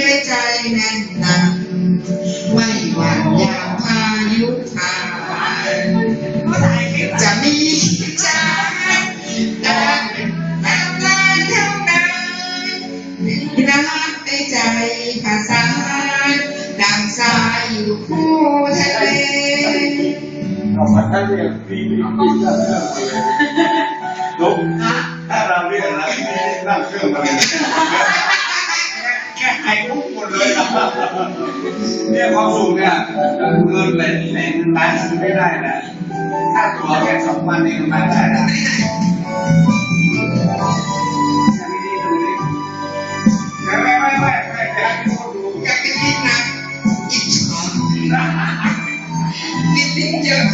ด้วยใจแน่นหนาไม่หวั่นยามพายุผ่านจะมีจากดังน้ำลาเท่านั้นน้ำในใจภาษาดังสายอยู่คู่ทะเลเรามาท่านเรพี่พี่ลุกถ้าเราเรียกเราไม่ได้นั่งเครื่องมาเลย ไอ้ทุกหมดเลยเนี่ยความสุขเนี่ยเงินเป็นในร้านซื้อไม่ได้นะถ้าตัวแค่สองพันเองมาได้นะไม่ไม่ไม่ไม่ไม่อยากให้คนดูกับไปคิดนะอิจฉานิดนิดเยอะ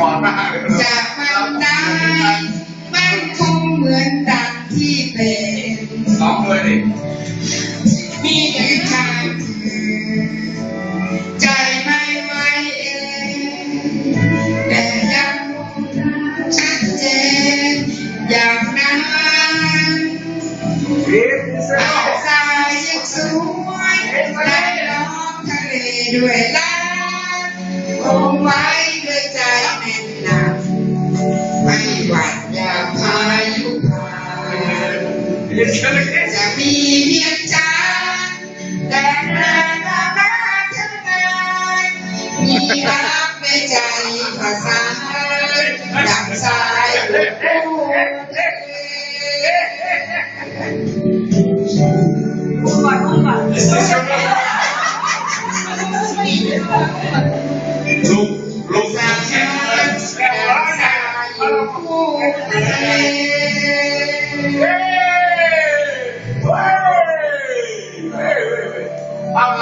ก่อนมากเลยจะมันได้มันคงเหมือนดังที่เป็นร้องด้วยดิมีแต่ทางใจไม่ไหวเองแต่ยังชัดเจนอย่างนั้นพีทเซหาลดทรายยังสวยได้ล้อมทะเลด้วยรัก หวั่นยามพายุพานจะมีเพียงใจแต่เรงอาณาเท่านั้นมีรักในใจภาษาดังสายลูก Hey, hey, hey, hey, hey. I'm